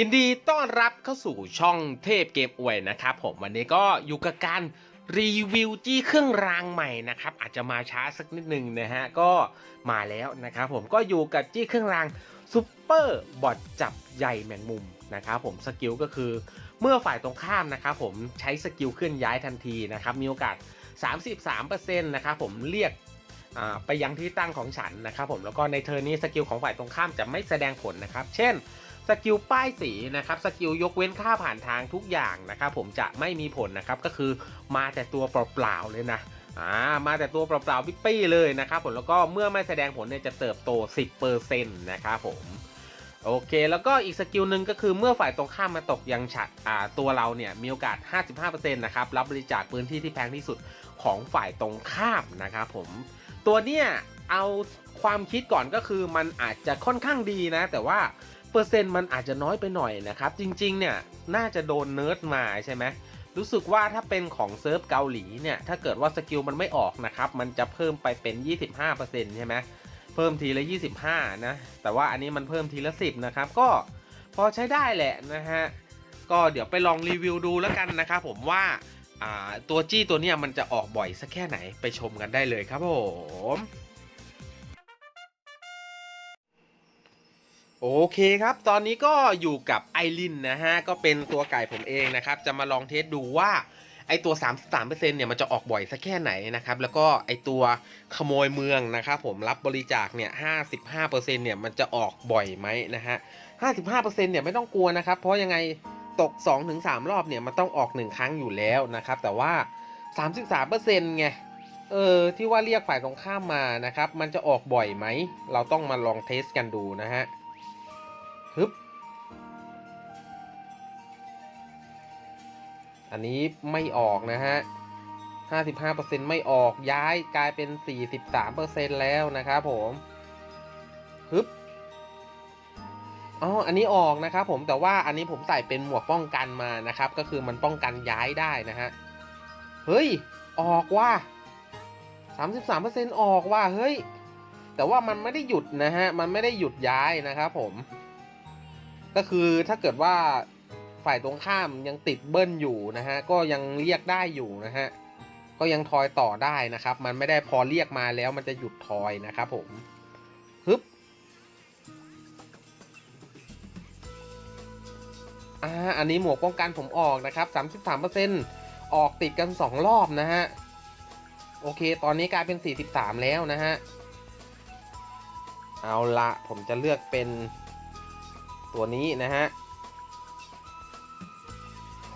ยินดีต้อนรับเข้าสู่ช่องเทพเกมอวยนะครับผมวันนี้ก็อยู่กับการรีวิวจี้เครื่องรางใหม่นะครับอาจจะมาช้าสักนิดนึงนะฮะก็มาแล้วนะครับผมก็อยู่กับจี้เครื่องรางซูเปอร์บอทจับใหญ่แมงมุมนะครับผมสกิลก็คือเมื่อฝ่ายตรงข้ามนะครับผมใช้สกิลเคลื่อนย้ายทันทีนะครับมีโอกาส 33%นะครับผมเรียกไปยังที่ตั้งของฉันนะครับผมแล้วก็ในเทอร์นี้สกิลของฝ่ายตรงข้ามจะไม่แสดงผลนะครับเช่น สกิลป้ายสีนะครับสกิลยกเว้นค่าผ่านทางทุกอย่างนะครับผมจะไม่มีผลนะครับก็คือมาแต่ตัวเปล่าๆเลยนะอ่ามาแต่ตัวเปล่าๆปิ๊ปปี้เลยนะครับผมแล้วก็เมื่อไม่แสดงผลเนี่ยจะเติบโต 10%นะครับผมโอเค แล้วก็อีกสกิลหนึ่งก็คือเมื่อฝ่ายตรงข้ามมาตกยังฉัดอ่าตัวเราเนี่ยมีโอกาส 55%นะครับรับบริจาคพื้นที่ที่แพงที่สุดของฝ่ายตรงข้ามนะครับผมตัวเนี้ยเอาความคิดก่อนก็คือมันอาจจะค่อนข้างดีนะ แต่ว่า เปอร์เซ็นต์มันอาจจะน้อยไปหน่อยนะครับ จริงๆเนี่ยน่าจะโดนเนิร์ดมาใช่ไหมรู้สึกว่าถ้าเป็นของเซิร์ฟเกาหลีเนี่ยถ้าเกิดว่าสกิลมันไม่ออกนะครับมันจะเพิ่มไปเป็น 25%ใช่ไหมเพิ่มทีละ 25 นะ แต่ว่าอันนี้มันเพิ่มทีละ 10 นะครับ ก็พอใช้ได้แหละนะฮะก็เดี๋ยวไปลองรีวิวดูแล้วกันนะครับผมว่าาตัวจี้ตัวเนี้ยมันจะออกบ่อยสักแค่ไหนไปชมกันได้เลยครับผม โอเคครับ ตอนนี้ก็อยู่กับไอรินนะฮะ ก็เป็นตัวไก่ผมเองนะครับ จะมาลองเทสดูว่าไอตัว 33%เนี่ยมันจะออกบ่อยสักแค่ไหนนะครับ แล้วก็ไอตัวขโมยเมืองนะครับผมรับบริจาคเนี่ย55%เนี่ยมันจะออกบ่อยไหมนะฮะ 55%เนี่ยไม่ต้องกลัวนะครับ เพราะยังไงตก 2-3 รอบเนี่ยมันต้องออก 1 ครั้งอยู่แล้วนะครับ แต่ว่า 33%ไงเออที่ว่าเรียกฝ่ายตรงข้ามมานะครับ มันจะออกบ่อยไหม เราต้องมาลองเทสกันดูนะฮะ อันนี้ไม่ออกนะฮะ 55%ไม่ออกย้ายกลายเป็น 43%แล้วนะครับผมฮึบอ๋อ อันนี้ออกนะครับผม แต่ว่าอันนี้ผมใส่เป็นหมวกป้องกันมานะครับ ก็คือมันป้องกันย้ายได้นะฮะ เฮ้ย ออกว่า33%ออกว่า เฮ้ย แต่ว่ามันไม่ได้หยุดนะฮะ มันไม่ได้หยุดย้ายนะครับผม ก็คือถ้าเกิดว่า ฝ่ายตรงข้ามยังติดเบิ้ลอยู่นะฮะก็ยังเรียกได้อยู่นะฮะก็ยังทอยต่อได้นะครับ มันไม่ได้พอเรียกมาแล้วมันจะหยุดทอยนะครับผมฮึบอ่าอันนี้หมวกป้องกันผมออกนะครับ 33%ออกติดกัน 2 รอบนะฮะ โอเค ตอนนี้กลายเป็น 43 แล้วนะฮะ เอาละผมจะเลือกเป็นตัวนี้นะฮะ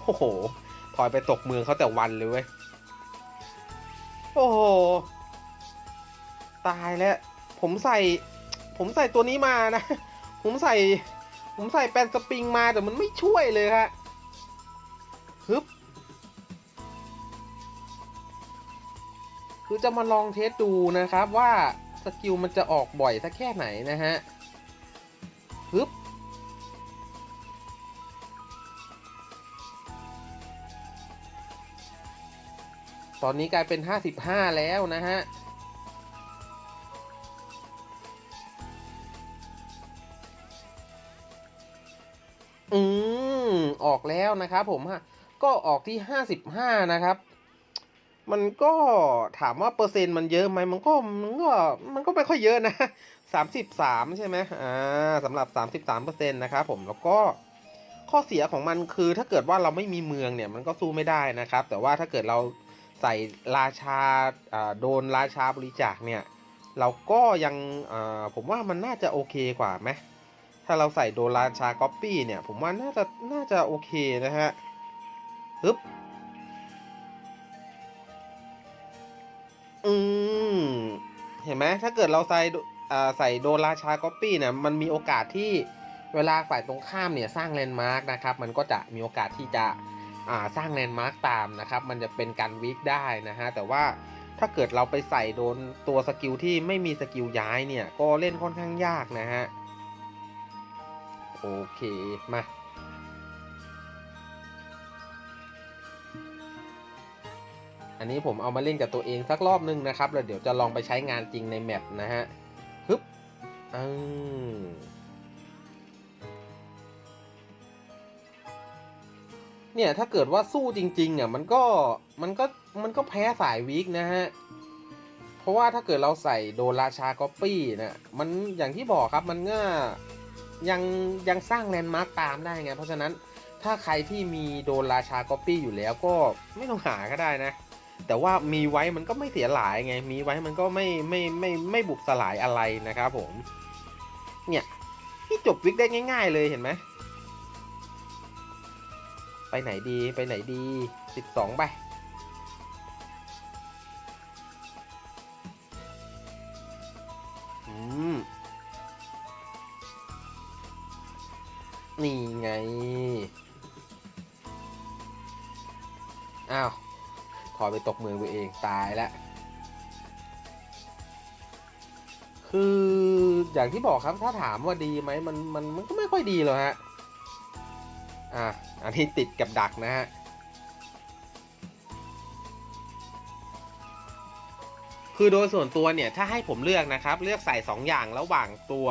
โอ้โหถอยไปตกเมืองเขาแต่วันเลยเว้ย โอ้โห ตายแล้ว ผมใส่ ผมใส่ตัวนี้มานะ ผมใส่ ผมใส่แปนสปริงมาแต่มันไม่ช่วยเลยฮะฮึบ คือจะมาลองเทสดูนะครับว่าสกิลมันจะออกบ่อยสักแค่ไหนนะฮะฮึบ ตอนนี้กลายเป็น 55 แล้วนะฮะ อืม ออกแล้วนะครับผมฮะ ก็ออกที่ 55 นะครับ มันก็ถามว่าเปอร์เซ็นต์มันเยอะไหมมันก็มันก็มันก็ไม่ค่อยเยอะนะ 33 ใช่ไหมอ่าสำหรับ 33เปอร์เซ็นต์นะครับผมแล้วก็ข้อเสียของมันคือถ้าเกิดว่าเราไม่มีเมืองเนี่ยมันก็สู้ไม่ได้นะครับ แต่ว่าถ้าเกิดเรา ใส่ราชาโดนราชาบริจาคเนี่ย เราก็ยังผมว่ามันน่าจะโอเคกว่าไหมถ้าเราใส่โดนราชาก๊อปปี้เนี่ย ผมว่าน่าจะน่าจะโอเคนะฮะฮึบอืมเห็นไหมถ้าเกิดเราใส่ใส่โดนราชาก๊อปปี้เนี่ยมันมีโอกาสที่เวลาฝ่ายตรงข้ามเนี่ยสร้างแลนด์มาร์กนะครับ มันก็จะมีโอกาสที่จะ สร้างแลนด์มาร์กตามนะครับ มันจะเป็นการวิกได้นะฮะ แต่ว่าถ้าเกิดเราไปใส่โดนตัวสกิลที่ไม่มีสกิลย้ายเนี่ย ก็เล่นค่อนข้างยากนะฮะ โอเค มา อันนี้ผมเอามาเล่นกับตัวเองสักรอบนึงนะครับ แล้วเดี๋ยวจะลองไปใช้งานจริงในแมปนะฮะฮึบอืม เนี่ยถ้าเกิดว่าสู้จริงๆอะมันก็มันก็มันก็แพ้สายวิกนะฮะ เพราะว่าถ้าเกิดเราใส่โดนราชาก๊อปปี้นะมันอย่างที่บอกครับมันก็ยังยังสร้างแลนด์มาร์กตามได้ไง เพราะฉะนั้นถ้าใครที่มีโดนราชาก๊อปปี้อยู่แล้วก็ไม่ต้องหาก็ได้นะ แต่ว่ามีไว้มันก็ไม่เสียหลายไง มีไว้มันก็ไม่ไม่ไม่ไม่บุบสลายอะไรนะครับผม เนี่ยที่จบวิกได้ง่าย ๆ เลยเห็นไหม ไปไหนดีไปไหนดีสิบสองไปนี่ไง อ้าว ถอยไปตกเมืองตัวเองตายแล้ว คือ อย่างที่บอกครับถ้าถามว่าดีไหมมันมันมันก็ไม่ค่อยดีหรอกฮะ อะอันนี้ติดกับดักนะฮะคือโดยส่วนตัวเนี่ยถ้าให้ผมเลือกนะครับ เลือกใส่ 2 อย่างระหว่างตัว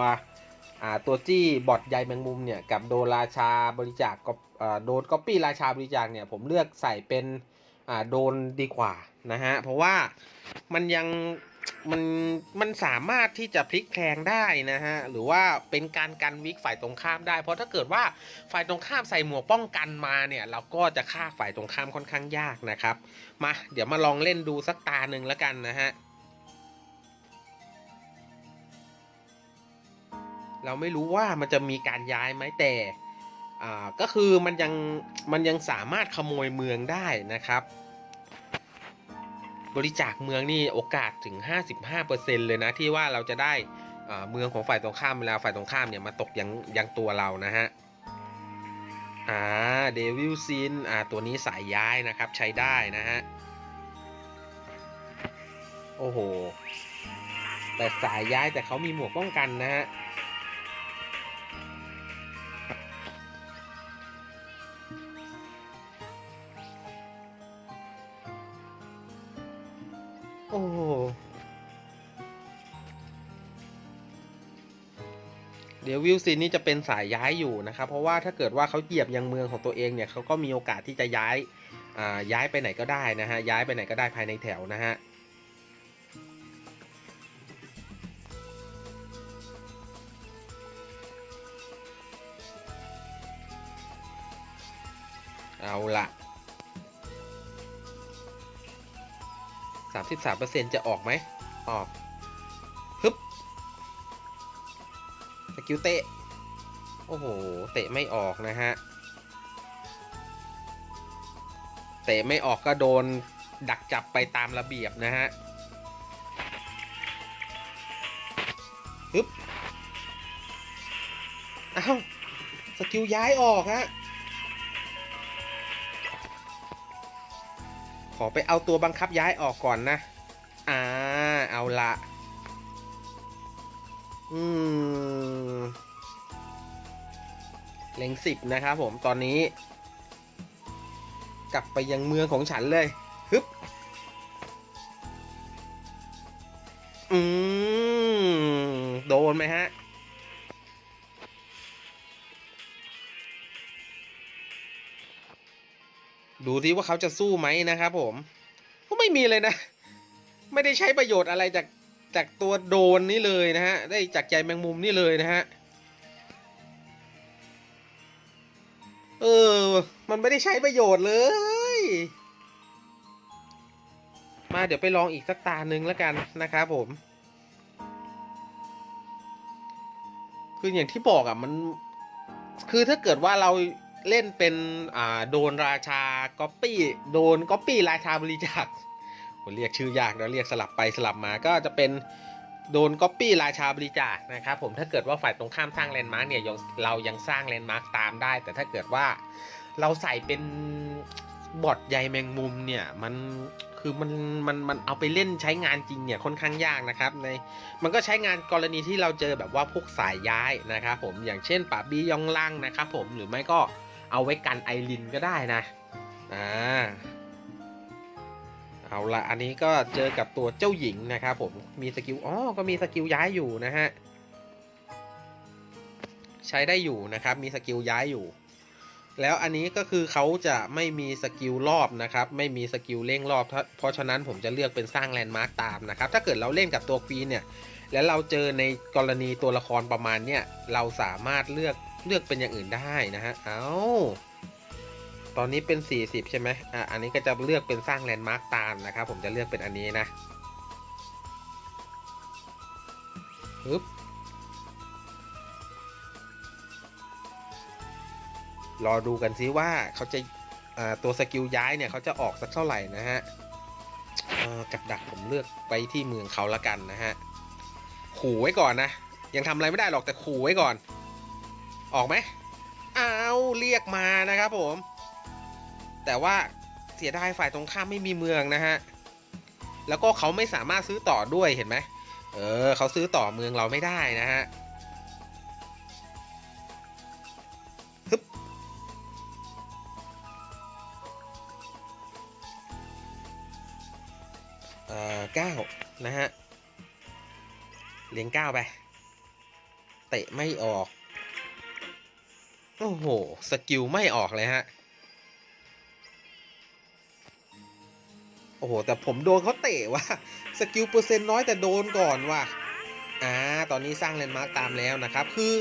อ่าตัวจี้บอดใยแมงมุมเนี่ยกับโดนราชาบริจาคก็อ่าโดนก๊อปปี้ราชาบริจาคเนี่ยผมเลือกใส่เป็นอ่าโดนดีกว่านะฮะเพราะว่ามันยัง มันมันสามารถที่จะพลิกแพลงได้นะฮะ หรือว่าเป็นการกันวิกฝ่ายตรงข้ามได้ เพราะถ้าเกิดว่าฝ่ายตรงข้ามใส่หมวกป้องกันมาเนี่ย เราก็จะฆ่าฝ่ายตรงข้ามค่อนข้างยากนะครับ มาเดี๋ยวมาลองเล่นดูสักตาหนึ่งแล้วกันนะฮะเราไม่รู้ว่ามันจะมีการย้ายไหมแต่ก็คือมันยังมันยังสามารถขโมยเมืองได้นะครับ บริจาคเมืองนี่โอกาสถึง 55%เลยนะที่ว่าเราจะได้เมืองของฝ่ายตรงข้ามเวลาฝ่ายตรงข้ามเนี่ยมาตกยังยังตัวเรานะฮะอ่าเดวิลซินอ่าตัวนี้สายย้ายนะครับใช้ได้นะฮะโอ้โหแต่สายย้ายแต่เขามีหมวกป้องกันนะฮะ โอ้เดี๋ยววิลซินนี่จะเป็นสายย้ายอยู่นะครับ เพราะว่าถ้าเกิดว่าเขาเหยียบยังเมืองของตัวเองเนี่ยเขาก็มีโอกาสที่จะย้ายาย้ายไปไหนก็ได้นะฮะย้ายไปไหนก็ได้ภายในแถวนะฮะเอาละ สามสิบสามเปอร์เซ็นจะออกไหม ออกฮึบสกิลเตะ โอ้โห เตะไม่ออกนะฮะ เตะไม่ออกก็โดนดักจับไปตามระเบียบนะฮะฮึบอ้าว สกิลย้ายออกฮะ อไปเอาตัวบังคับย้ายออกก่อนนะ อ่า เอาละ อืมเล็งสิบนะครับผมตอนนี้ กลับไปยังเมืองของฉันเลย ฮึบ อืม โดนไหมฮะ ดูที่ว่าเขาจะสู้ไหมนะครับผม ก็ไม่มีเลยนะ ไม่ได้ใช้ประโยชน์อะไรจากจากตัวโดนนี่เลยนะฮะ ได้จากใจแมงมุมนี่เลยนะฮะ เออ มันไม่ได้ใช้ประโยชน์เลย มาเดี๋ยวไปลองอีกสักตาหนึ่งแล้วกันนะครับผม คืออย่างที่บอกอะมัน คือถ้าเกิดว่าเรา เล่นเป็นอ่าโดนราชาก๊อปปี้โดนก๊อปปี้ราชาบริจาคผมเรียกชื่อยากนะเรียกสลับไปสลับมาก็จะเป็นโดนก๊อปปี้ราชาบริจาคนะครับผมถ้าเกิดว่าฝ่ายตรงข้ามสร้างแลนด์มาร์กเนี่ยเรายังสร้างแลนด์มาร์กตามได้ แต่ถ้าเกิดว่าเราใส่เป็นบอดใยแมงมุมเนี่ยมันคือมันมันมันเอาไปเล่นใช้งานจริงเนี่ยค่อนข้างยากนะครับในมันก็ใช้งานกรณีที่เราเจอแบบว่าพวกสายย้ายนะครับผมอย่างเช่นป่าบียองล่างนะครับผมหรือไม่ก็ เอาไว้กันไอรินก็ได้นะอ่าเอาละอันนี้ก็เจอกับตัวเจ้าหญิงนะครับผมมีสกิลอ๋อก็มีสกิลย้ายอยู่นะฮะใช้ได้อยู่นะครับ มีสกิลย้ายอยู่ แล้วอันนี้ก็คือเขาจะไม่มีสกิลรอบนะครับ ไม่มีสกิลเร่งรอบ เพราะฉะนั้นผมจะเลือกเป็นสร้างแลนด์มาร์กตามนะครับ ถ้าเกิดเราเล่นกับตัวควีนเนี่ย แล้วเราเจอในกรณีตัวละครประมาณเนี้ยเราสามารถเลือก เลือกเป็นอย่างอื่นได้นะฮะ เอาตอนนี้เป็น 40 ใช่ไหมอะอันนี้ก็จะเลือกเป็นสร้างแลนด์มาร์กตามนะครับ ผมจะเลือกเป็นอันนี้นะปึ๊บรอดูกันซิว่าเขาจะตัวสกิลย้ายเนี่ยเขาจะออกสักเท่าไหร่นะฮะกับดักผมเลือกไปที่เมืองเขาละกันนะฮะ ขู่ไว้ก่อนนะ ยังทำอะไรไม่ได้หรอกแต่ขู่ไว้ก่อน ออกไหมเอาเรียกมานะครับผม แต่ว่าเสียดายฝ่ายตรงข้ามไม่มีเมืองนะฮะ แล้วก็เขาไม่สามารถซื้อต่อด้วยเห็นไหมเออเขาซื้อต่อเมืองเราไม่ได้นะฮะฮึบเอ่อเก้านะฮะเลี้ยงเก้าไป เตะไม่ออก โอ้โห สกิลไม่ออกเลยฮะ โอ้โห แต่ผมโดนเขาเตะว่ะ สกิลเปอร์เซ็นต์น้อยแต่โดนก่อนว่ะ อ่า ตอนนี้สร้างแลนมาร์กตามแล้วนะครับ คือ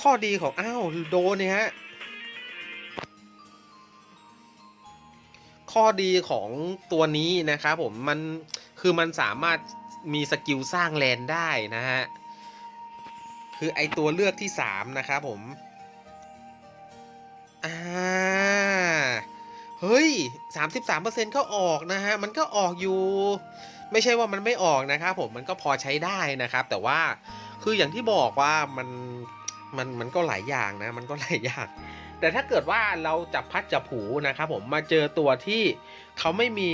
ข้อดีของ อ้าว โดนเนี่ยฮะ ข้อดีของตัวนี้นะครับผม มัน คือมันสามารถมีสกิลสร้างแลนได้นะฮะ คือไอตัวเลือกที่ 3 นะครับผม อ่า เฮ้ย 33%ก็ออกนะฮะ มันก็ออกอยู่ ไม่ใช่ว่ามันไม่ออกนะครับผม มันก็พอใช้ได้นะครับ แต่ว่า คืออย่างที่บอกว่ามัน มัน มันก็หลายอย่างนะ มันก็หลายอย่าง แต่ถ้าเกิดว่าเราจับพัดจับผูนะครับผม มาเจอตัวที่เขาไม่มี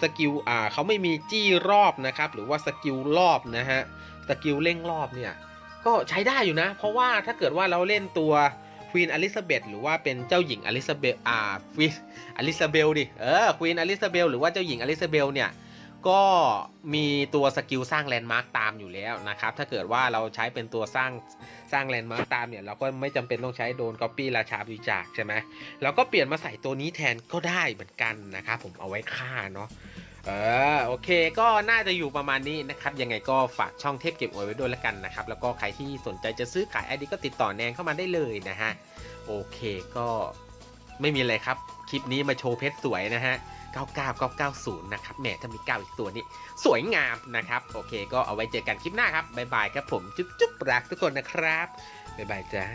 สกิล อ่า เขาไม่มีจี้รอบนะครับ หรือว่าสกิลรอบนะฮะ สกิลเร่งรอบเนี่ย ก็ใช้ได้อยู่นะ เพราะว่าถ้าเกิดว่าเราเล่นตัว ควีนอลิซาเบธหรือว่าเป็นเจ้าหญิงอลิซาเบธอ่าควีนอลิซาเบลดิเออควีนอลิซาเบลหรือว่าเจ้าหญิงอลิซาเบลเนี่ยก็มีตัวสกิลสร้างแลนด์มาร์กตามอยู่แล้วนะครับ ถ้าเกิดว่าเราใช้เป็นตัวสร้างสร้างแลนด์มาร์กตามเนี่ย เราก็ไม่จำเป็นต้องใช้โดนก๊อปปี้ราชาบิจาคใช่ไหมเราก็เปลี่ยนมาใส่ตัวนี้แทนก็ได้เหมือนกันนะครับผมเอาไว้ฆ่าเนาะ เออโอเคก็น่าจะอยู่ประมาณนี้นะครับยังไงก็ฝากช่องเทพเก็บอวยไว้ด้วยล้วกันนะครับ แล้วก็ใครที่สนใจจะซื้อขายไอดีก็ติดต่อแนนเข้ามาได้เลยนะฮะโอเคก็ไม่มีอะไรครับ คลิปนี้มาโชว์เพชรสวยนะฮะ 99990 นะครับแหมถ้ามี 9 อีกตัวนี้ สวยงามนะครับ โอเค ก็เอาไว้เจอกันคลิปหน้าครับ บ๊ายบายครับผม จุ๊บจุ๊บรักทุกคนนะครับ บ๊ายบายจ้า